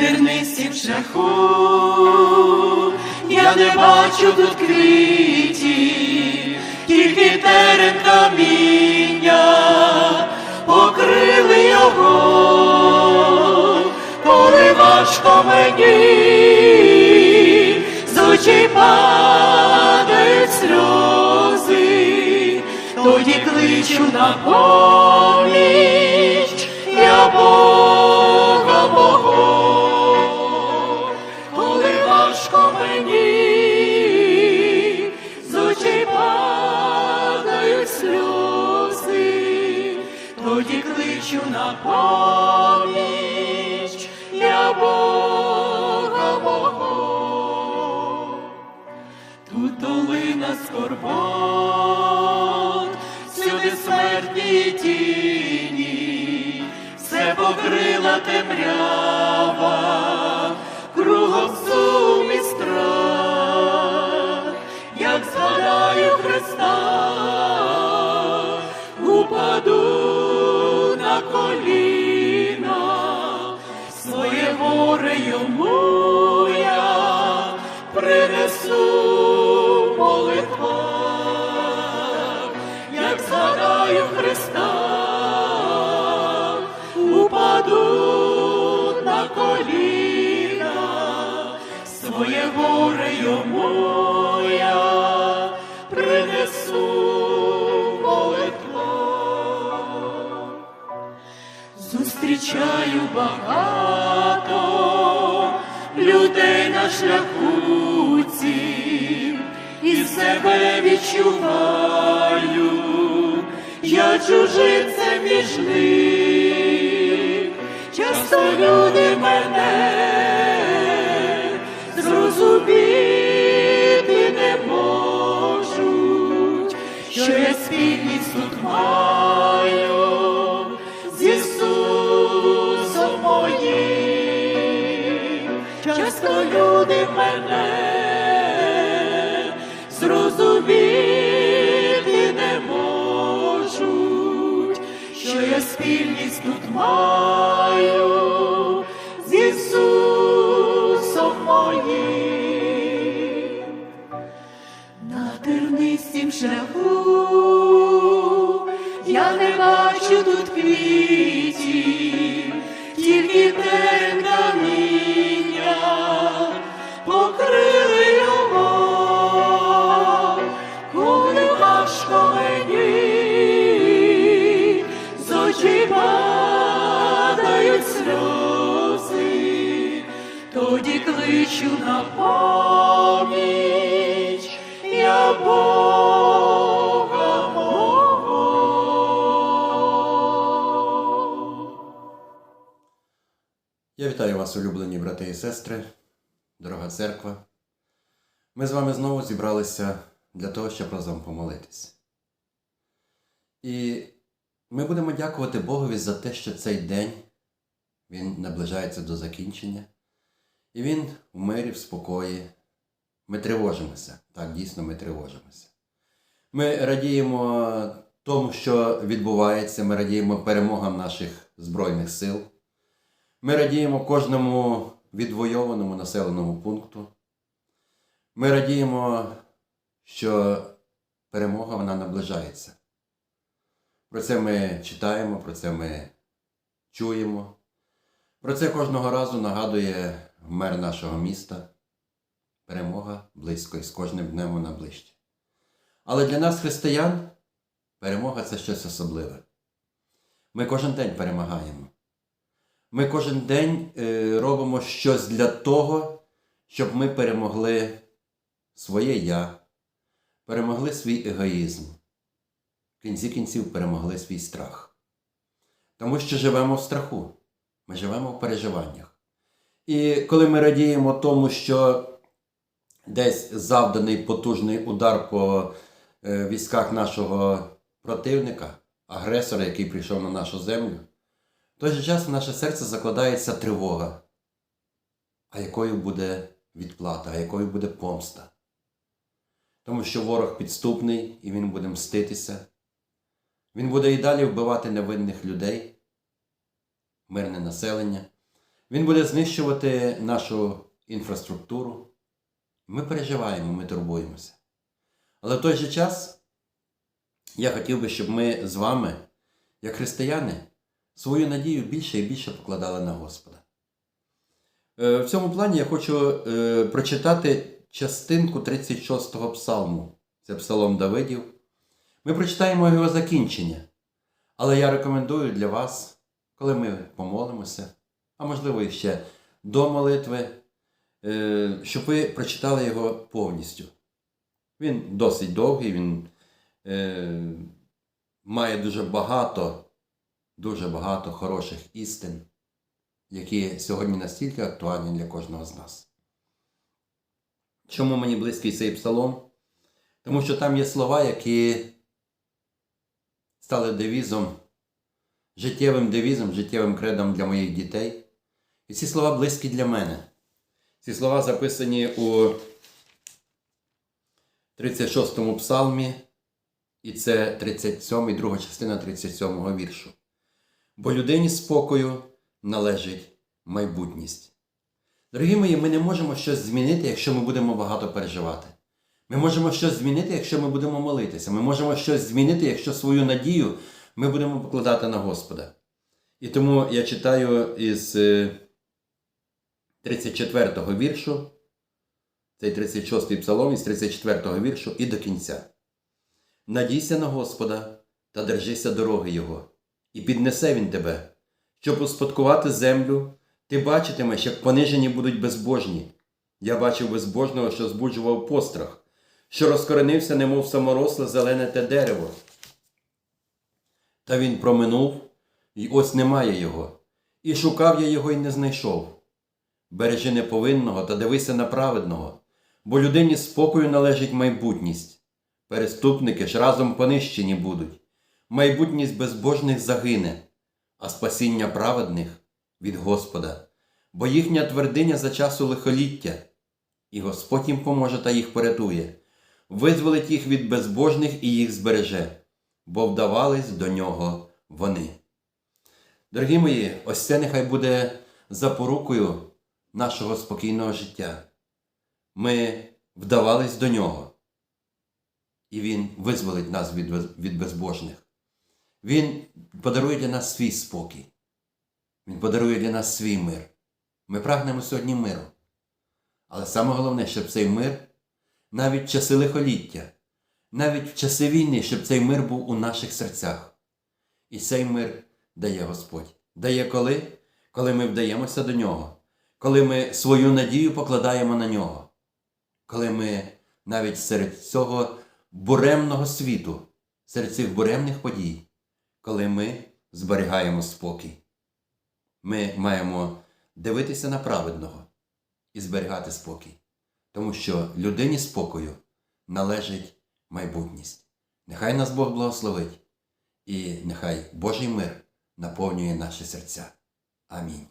Тернистім шляху я не бачу тут квітів, тільки терен каміння покрили його, коли важко мені, з очей падають сльози, тоді кличу на поміч, я Бога на поміч, я Бога мого. Тут долина скорбот, сюди смертні тіні, все покрила темрява, згадаю Христа, упаду на коліна, своє горе йому принесу в. Зустрічаю багато людей на шляху і себе відчуваю, я чужинцем між них, часто люди мене зрозуміти не можуть, що я спільність тут маю з Ісусом моїм. Часто люди мене спільність тут маю кличу на поміч, я Бога мого. Я вітаю вас, улюблені брати і сестри, дорога церква. Ми з вами знову зібралися для того, щоб разом помолитись. І ми будемо дякувати Богові за те, що цей день він наближається до закінчення. І він в мирі, в спокої. Ми тривожимося. Так, дійсно, ми тривожимося. Ми радіємо тому, що відбувається, ми радіємо перемогам наших Збройних сил. Ми радіємо кожному відвойованому населеному пункту. Ми радіємо, що перемога вона наближається. Про це ми читаємо, про це ми чуємо. Про це кожного разу нагадує мер нашого міста. Перемога близько і з кожним днем вона ближче. Але для нас, християн, перемога це щось особливе. Ми кожен день перемагаємо. Ми кожен день е, робимо щось для того, щоб ми перемогли своє я, перемогли свій егоїзм, в кінці кінців перемогли свій страх. Тому що живемо в страху, ми живемо в переживаннях. І коли ми радіємо тому, що десь завданий потужний удар по е, військах нашого противника, агресора, який прийшов на нашу землю, в той же час в наше серце закладається тривога. А якою буде відплата, а якою буде помста? Тому що ворог підступний і він буде мститися. Він буде і далі вбивати невинних людей, мирне населення. Він буде знищувати нашу інфраструктуру. Ми переживаємо, ми турбуємося. Але в той же час я хотів би, щоб ми з вами, як християни, свою надію більше і більше покладали на Господа. Е, В цьому плані я хочу е, прочитати частинку 36-го псалму. Це псалом Давидів. Ми прочитаємо його закінчення. Але я рекомендую для вас, коли ми помолимося, а можливо і ще до молитви, е, щоб ви прочитали його повністю. Він досить довгий, він е, має дуже багато, дуже багато хороших істин, які сьогодні настільки актуальні для кожного з нас. Чому мені близький цей псалом? Тому що там є слова, які стали девізом, життєвим девізом, життєвим кредом для моїх дітей. І ці слова близькі для мене. Ці слова записані у 36-му псалмі, і це 37 і друга частина 37-го віршу. Бо людині спокою належить майбутність. Дорогі мої, ми не можемо щось змінити, якщо ми будемо багато переживати. Ми можемо щось змінити, якщо ми будемо молитися. Ми можемо щось змінити, якщо свою надію ми будемо покладати на Господа. І тому я читаю із е, 34-го віршу, цей 36-й псалом із 34-го віршу і до кінця. Надійся на Господа та держися дороги Його, і піднесе Він тебе, щоб успадкувати землю, ти бачитимеш, як понижені будуть безбожні. Я бачив безбожного, що збуджував пострах, що розкоренився, немов саморосле зелене те дерево. Та він проминув, і ось немає його, і шукав я його і не знайшов. Бережи неповинного та дивися на праведного, бо людині спокою належить майбутність. Переступники ж разом понищені будуть. Майбутність безбожних загине, а спасіння праведних від Господа, бо їхня твердиня за часу лихоліття, і Господь їм поможе та їх порятує, визволить їх від безбожних і їх збереже, бо вдавались до нього вони. Дорогі мої, ось це нехай буде запорукою нашого спокійного життя. Ми вдавались до нього, і Він визволить нас від, безбожних. Він подарує для нас свій спокій. Він подарує для нас свій мир. Ми прагнемо сьогодні миру. Але саме головне, щоб цей мир, навіть в часи лихоліття, навіть в часи війни, щоб цей мир був у наших серцях. І цей мир дає Господь. Дає коли? Коли ми вдаємося до нього, коли ми свою надію покладаємо на нього, коли ми навіть серед цього буремного світу, серед цих буремних подій, коли ми зберігаємо спокій. Ми маємо дивитися на праведного і зберігати спокій, тому що людині спокою належить майбутність. Нехай нас Бог благословить, і нехай Божий мир наповнює наші серця. Амінь.